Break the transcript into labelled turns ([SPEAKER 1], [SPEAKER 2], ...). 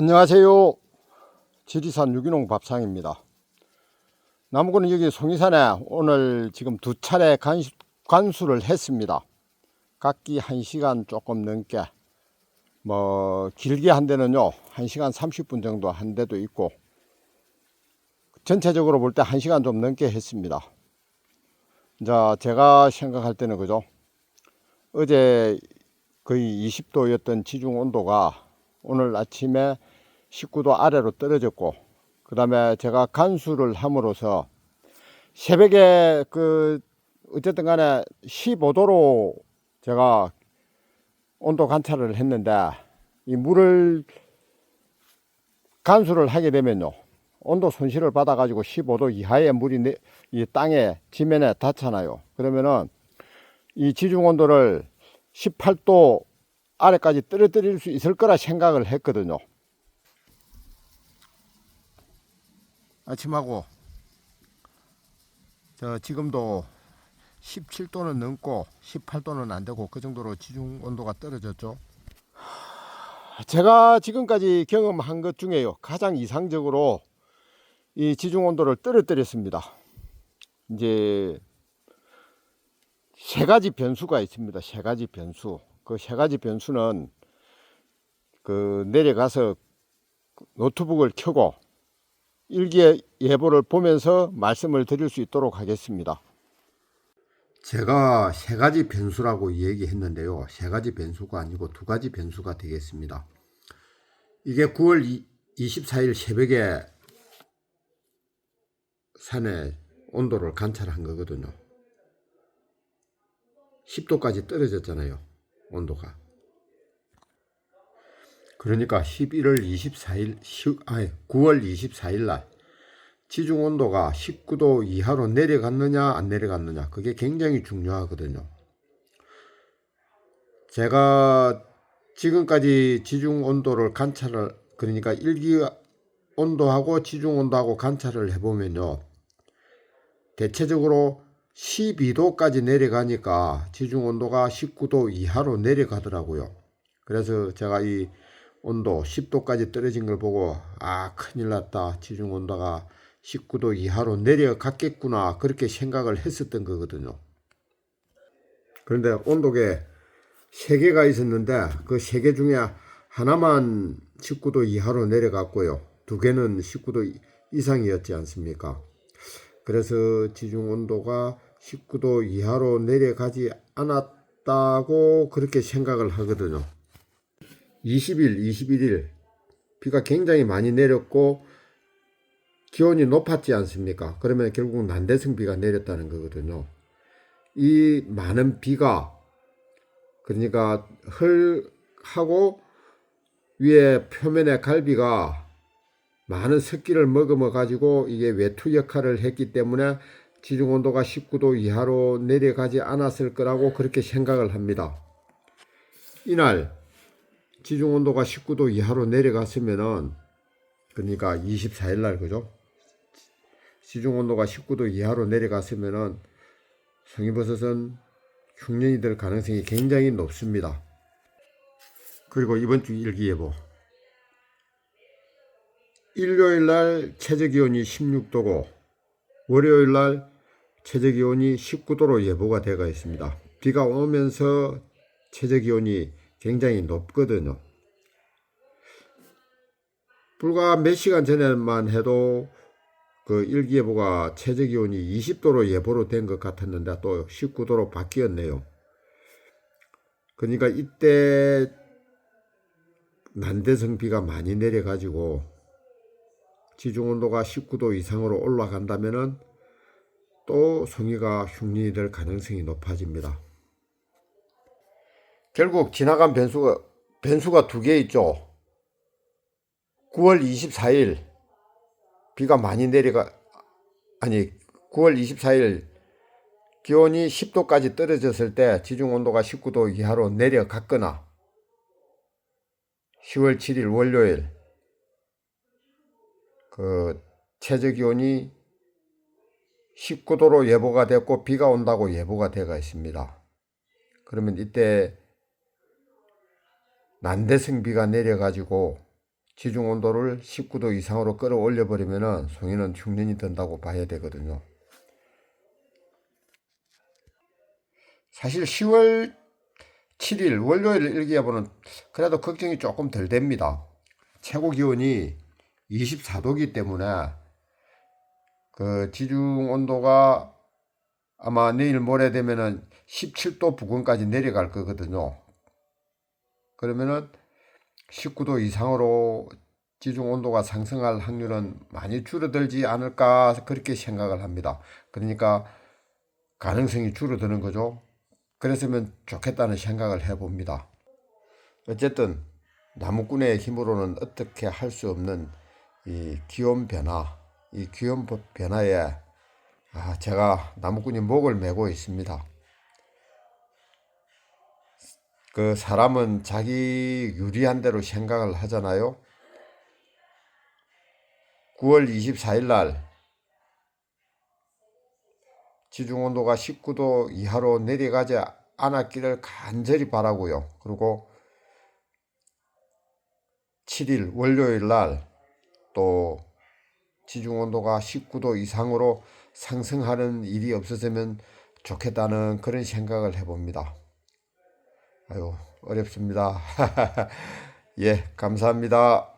[SPEAKER 1] 안녕하세요. 지리산 유기농 밥상입니다. 나무구는 여기 송이산에 오늘 지금 두 차례 간수, 관수를 했습니다. 각기 1시간 조금 넘게 뭐 길게 한 데는요 1시간 30분 정도 한 데도 있고 전체적으로 볼 때 1시간 좀 넘게 했습니다. 자 제가 생각할 때는 그죠 어제 거의 20도였던 지중 온도가 오늘 아침에 19도 아래로 떨어졌고 그 다음에 제가 간수를 함으로써 새벽에 그 어쨌든 간에 15도로 제가 온도 관찰을 했는데 이 물을 간수를 하게 되면요 온도 손실을 받아 가지고 15도 이하의 물이 내- 이 땅에 지면에 닿잖아요. 그러면은 이 지중 온도를 18도 아래까지 떨어뜨릴 수 있을 거라 생각을 했거든요. 아침하고 저 지금도 17도는 넘고 18도는 안 되고 그 정도로 지중 온도가 떨어졌죠. 제가 지금까지 경험한 것 중에요 가장 이상적으로 이 지중 온도를 떨어뜨렸습니다. 이제 세 가지 변수가 있습니다. 세 가지 변수. 그 세 가지 변수는 그 내려가서 노트북을 켜고 일기 예보를 보면서 말씀을 드릴 수 있도록 하겠습니다. 제가 세 가지 변수라고 얘기했는데요. 세 가지 변수가 아니고 두 가지 변수가 되겠습니다. 이게 9월 24일 새벽에 산의 온도를 관찰한 거거든요. 10도까지 떨어졌잖아요. 온도가. 그러니까 11월 24일, 아니 9월 24일 날 지중 온도가 19도 이하로 내려갔느냐 안 내려갔느냐 그게 굉장히 중요하거든요. 제가 지금까지 지중 온도를 관찰을 그러니까 일기 온도하고 지중 온도하고 관찰을 해보면요. 대체적으로 12도까지 내려가니까 지중 온도가 19도 이하로 내려가더라고요. 그래서 제가 이 온도 10도까지 떨어진 걸 보고 아 큰일 났다 지중 온도가 19도 이하로 내려갔겠구나 그렇게 생각을 했었던 거거든요. 그런데 온도계 세 개가 있었는데 그 세 개 중에 하나만 19도 이하로 내려갔고요. 두 개는 19도 이상이었지 않습니까? 그래서 지중 온도가 19도 이하로 내려가지 않았다고 그렇게 생각을 하거든요. 20일, 21일 비가 굉장히 많이 내렸고 기온이 높았지 않습니까? 그러면 결국 난대성 비가 내렸다는 거거든요. 이 많은 비가 그러니까 헐하고 위에 표면의 갈비가 많은 습기를 머금어 가지고 이게 외투 역할을 했기 때문에 지중 온도가 19도 이하로 내려가지 않았을 거라고 그렇게 생각을 합니다. 이날 지중 온도가 19도 이하로 내려갔으면은 그러니까 24일 날 그죠? 지중 온도가 19도 이하로 내려갔으면은 성이버섯은 흉년이 될 가능성이 굉장히 높습니다. 그리고 이번 주 일기예보 일요일 날 최저 기온이 16도고 월요일 날 최저 기온이 19도로 예보가 되어 있습니다. 비가 오면서 최저 기온이 굉장히 높거든요. 불과 몇 시간 전에만 해도 그 일기예보가 최저 기온이 20도로 예보로 된 것 같았는데 또 19도로 바뀌었네요. 그러니까 이때 난대성 비가 많이 내려가지고 지중 온도가 19도 이상으로 올라간다면은 또 송이가 흉년이 될 가능성이 높아집니다. 결국 지나간 변수가 변수가 두 개 있죠. 9월 24일 비가 많이 내려가 아니 9월 24일 기온이 10도까지 떨어졌을 때 지중 온도가 19도 이하로 내려갔거나 10월 7일 월요일 그 최저 기온이 19도로 예보가 됐고 비가 온다고 예보가 되어 있습니다. 그러면 이때 난대성 비가 내려가지고 지중 온도를 19도 이상으로 끌어올려 버리면은 송이는 흉년이 된다고 봐야 되거든요. 사실 10월 7일 월요일 일기예보는 그래도 걱정이 조금 덜 됩니다. 최고 기온이 24도기 때문에 그 지중 온도가 아마 내일 모레 되면은 17도 부근까지 내려갈 거거든요. 그러면은 19도 이상으로 지중 온도가 상승할 확률은 많이 줄어들지 않을까 그렇게 생각을 합니다. 그러니까 가능성이 줄어드는 거죠. 그랬으면 좋겠다는 생각을 해봅니다. 어쨌든 나무꾼의 힘으로는 어떻게 할 수 없는 이 기온 변화, 이 기온 변화에 아, 제가 나무꾼이 목을 메고 있습니다. 그 사람은 자기 유리한 대로 생각을 하잖아요. 9월 24일 날 지중 온도가 19도 이하로 내려가지 않았기를 간절히 바라고요. 그리고 7일 월요일 날 또 지중 온도가 19도 이상으로 상승하는 일이 없어지면 좋겠다는 그런 생각을 해봅니다. 아유, 어렵습니다. 예, 감사합니다.